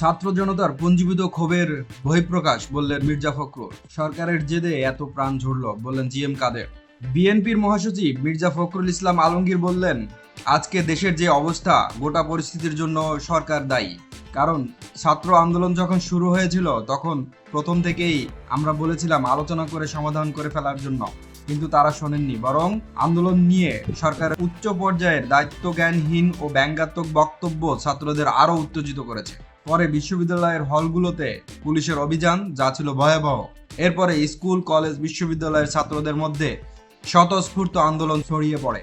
ছাত্র জনতার পুঞ্জীবিত ক্ষোভের বহিঃপ্রকাশ, বললেন মির্জা ফখরুল। সরকারের জেদে এত প্রাণ ঝরল, বললেন জি এম কাদের। বিএনপির মহাসচিব মির্জা ফখরুল ইসলাম আলমগীর বললেন, আজকে দেশের যে অবস্থা, গোটা পরিস্থিতির জন্য সরকার দায়ী। কারণ ছাত্র আন্দোলন যখন শুরু হয়েছিল, তখন প্রথম থেকেই আমরা বলেছিলাম, আলোচনা করে সমাধান করে ফেলার জন্য। কিন্তু তারা শোনেননি, বরং আন্দোলন নিয়ে সরকারের উচ্চ পর্যায়ের দায়িত্ব জ্ঞানহীন ও ব্যঙ্গাত্মক বক্তব্য ছাত্রদের আরও উত্তেজিত করেছে। পরে বিশ্ববিদ্যালয়ের হলগুলোতে পুলিশের অভিযান, যা ছিল ভয়াবহ। এরপরে স্কুল, কলেজ, বিশ্ববিদ্যালয়ের ছাত্রদের মধ্যে স্বতঃস্ফূর্ত আন্দোলন ছড়িয়ে পড়ে।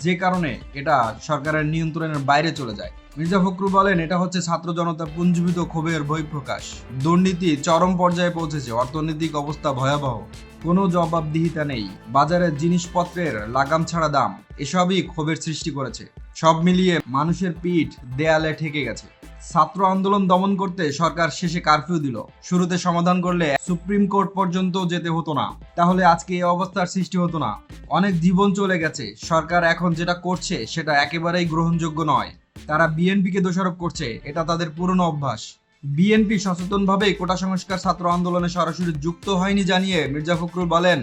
যে কারণে এটা সরকারের নিয়ন্ত্রণের বাইরে চলে যায়। মির্জা ফখরু বলেন, এটা হচ্ছে ছাত্র জনতার পুঞ্জীবিত ক্ষোভের বহিঃপ্রকাশ দুর্নীতি চরম পর্যায়ে পৌঁছেছে। অর্থনৈতিক অবস্থা ভয়াবহ। কোনো জবাবদিহিতা নেই। বাজারের জিনিসপত্রের লাগাম ছাড়া দাম। এসবই ক্ষোভের সৃষ্টি করেছে। সব মিলিয়ে মানুষের পিঠ দেয়ালে ঠেকে গেছে। ছাত্র আন্দোলন দমন করতে সরকার শেষে কারফিউ দিল। শুরুতে সমাধান করলে সুপ্রিম কোর্ট পর্যন্ত যেতে হতো না। তাহলে আজকে এই অবস্থার সৃষ্টি হতো না। অনেক জীবন চলে গেছে। সরকার এখন যেটা করছে সেটা একেবারেই গ্রহণযোগ্য নয়। তারা বিএনপিকে দোষারোপ করছে। এটা তাদের পুরনো অভ্যাস। বিএনপি সচেতনভাবেই কোটা সংস্কার ছাত্র আন্দোলনে সরাসরি যুক্ত হয়নি জানিয়ে মির্জা ফখরুল বলেন,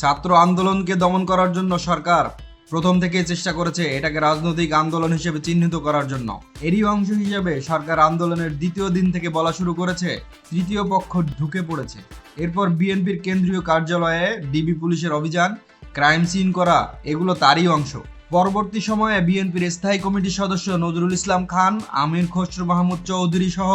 ছাত্র আন্দোলনকে দমন করার জন্য সরকার প্রথম থেকে চেষ্টা করেছে এটাকে রাজনৈতিক আন্দোলন হিসেবে চিহ্নিত করার জন্য। এরই অংশ হিসেবে সরকার আন্দোলনের দ্বিতীয় দিন থেকে বলা শুরু করেছে, তৃতীয় পক্ষ ঢুকে পড়েছে। এরপর বিএনপির কেন্দ্রীয় কার্যালয়ে ডিবি পুলিশের অভিযান, ক্রাইম সিন করা, এগুলো তারই অংশ। পরবর্তী সময়ে বিএনপির স্থায়ী কমিটির সদস্য নজরুল ইসলাম খান, আমির খসরু মাহমুদ চৌধুরী সহ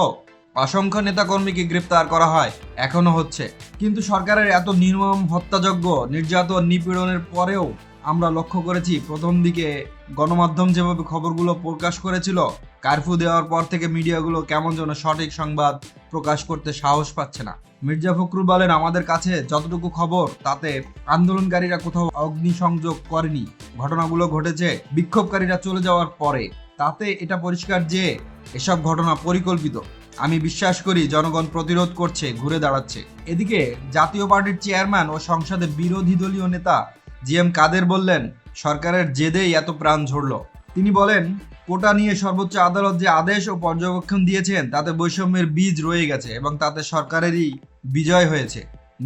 অসংখ্য নেতাকর্মীকে গ্রেপ্তার করা হয়, এখনও হচ্ছে। কিন্তু সরকারের এত নির্মম হত্যাযজ্ঞ, নির্যাতন, নিপীড়নের পরেও আমরা লক্ষ্য করেছি প্রথম দিকে গণমাধ্যম যেভাবে খবরগুলো প্রকাশ করেছিল, কারফিউ দেওয়ার পর থেকে মিডিয়াগুলো কেমন যেন সঠিক সংবাদ প্রকাশ করতে সাহস পাচ্ছে না। মির্জা ফখরুল বলেন, আমাদের কাছে যতটুকু খবর, তাতে আন্দোলনকারীরা কোথাও অগ্নিসংযোগ করেনি। ঘটনাগুলো ঘটেছে, বিক্ষোভকারীরা চলে যাওয়ার পরে। তাতে এটা পরিষ্কার যে, এসব ঘটনা পরিকল্পিত। আমি বিশ্বাস করি, জনগণ প্রতিরোধ করছে, ঘুরে দাঁড়াচ্ছে। এদিকে জাতীয় পার্টির চেয়ারম্যান ও সংসদে বিরোধী দলীয় নেতা জি এম কাদের বললেন, সরকারের জেদেই এত প্রাণ ঝরল। তিনি বলেন, কোটা নিয়ে সর্বোচ্চ আদালত যে আদেশ ও পর্যবেক্ষণ দিয়েছেন, তাতে বৈষম্যের বীজ রয়ে গেছে এবং তাতে সরকারেরই বিজয় হয়েছে।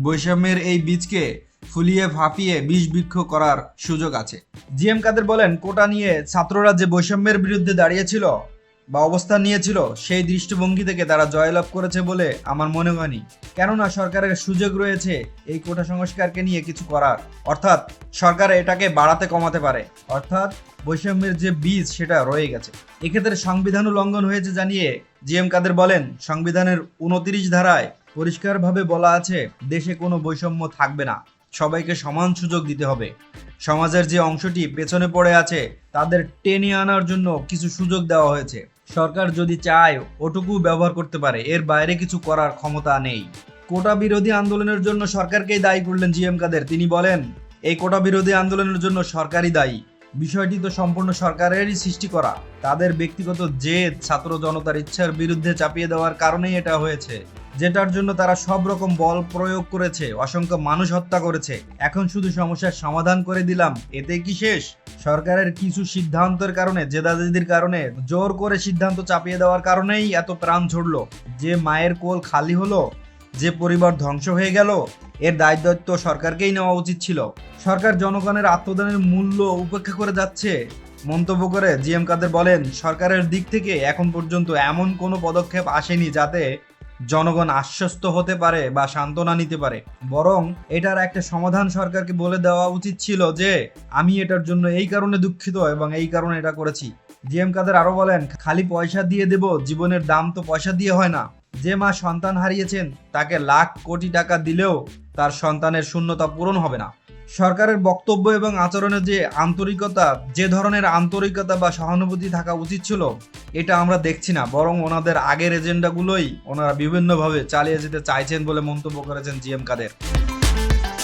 বৈষম্যের এই বীজকে ফুলিয়ে ফাঁপিয়ে বিষ বৃক্ষ করার সুযোগ আছে। জি এম কাদের বলেন, কোটা নিয়ে ছাত্ররা যে বৈষম্যের বিরুদ্ধে দাঁড়িয়েছিল বা অবস্থান নিয়েছিল, সেই দৃষ্টিভঙ্গি থেকে তারা জয়লাভ করেছে বলে আমার মনে হয়নি। কেননা সরকারের সুযোগ রয়েছে এই কোটা সংস্কারকে নিয়ে কিছু করার। অর্থাৎ সরকার এটাকে বাড়াতে কমাতে পারে। অর্থাৎ বৈষম্যের যে বীজ, সেটা রয়ে গেছে। এক্ষেত্রে সংবিধান লঙ্ঘন হয়েছে জানিয়ে জি এম কাদের বলেন, সংবিধানের উনতিরিশ ধারায় পরিষ্কারভাবে বলা আছে, দেশে কোনো বৈষম্য থাকবে না। সবাইকে সমান সুযোগ দিতে হবে। সমাজের যে অংশটি পেছনে পড়ে আছে, তাদের টেনে আনার জন্য কিছু সুযোগ দেওয়া হয়েছে। সরকার যদি চায়, ওটুকু ব্যবহার করতে পারে। এর বাইরে কিছু করার ক্ষমতা নেই। কোটা বিরোধী আন্দোলনের জন্য সরকারকেই দায়ী করলেন জিএম কাদের। তিনি বলেন, এই কোটা বিরোধী আন্দোলনের জন্য সরকারই দায়ী। বিষয়টি তো সম্পূর্ণ সরকারেরই সৃষ্টি করা। তাদের ব্যক্তিগত জেদ, ছাত্র জনতার ইচ্ছার বিরুদ্ধে চাপিয়ে দেওয়ার কারণেই এটা হয়েছে। যেটার জন্য তারা সব রকম বল প্রয়োগ করেছে, অসংখ্য মানুষ হত্যা করেছে। এখন শুধু সমস্যার সমাধান করে দিলাম এতে কি শেষ? সরকারের কিছু সিদ্ধান্তের কারণে, জেদাজেদির কারণে, জোর করে সিদ্ধান্ত চাপিয়ে দেওয়ার কারণেই এত প্রাণ ছড়লো। যে মায়ের কোল খালি হলো, যে পরিবার ধ্বংস হয়ে গেল, এর দায়িত্ব সরকারকেই নেওয়া উচিত ছিল। সরকার জনগণের আত্মদানের মূল্য উপেক্ষা করে যাচ্ছে। মন্তব্য করে জি এম কাদের বলেন, সরকারের দিক থেকে এখন পর্যন্ত এমন কোনো পদক্ষেপ আসেনি যাতে জনগণ আশ্বস্ত হতে পারে বা সান্ত্বনা নিতে পারে। বরং এটার একটা সমাধান সরকারকে বলে দেওয়া উচিত ছিল যে, আমি এটার জন্য এই কারণে দুঃখিত এবং এই কারণে এটা করেছি। জি এম কাদের আরও বলেন, খালি পয়সা দিয়ে দেব, জীবনের দাম তো পয়সা দিয়ে হয় না। যে মা সন্তান হারিয়েছেন, তাকে লাখ কোটি টাকা দিলেও তার সন্তানের শূন্যতা পূরণ হবে না। সরকারের বক্তব্য এবং আচরণের যে আন্তরিকতা, যে ধরনের আন্তরিকতা বা সহানুভূতি থাকা উচিত ছিল, এটা আমরা দেখছি না। বরং ওনাদের আগের এজেন্ডাগুলোই ওনারা বিভিন্নভাবে চালিয়ে যেতে চাইছেন বলে মন্তব্য করেছেন জি এম কাদের।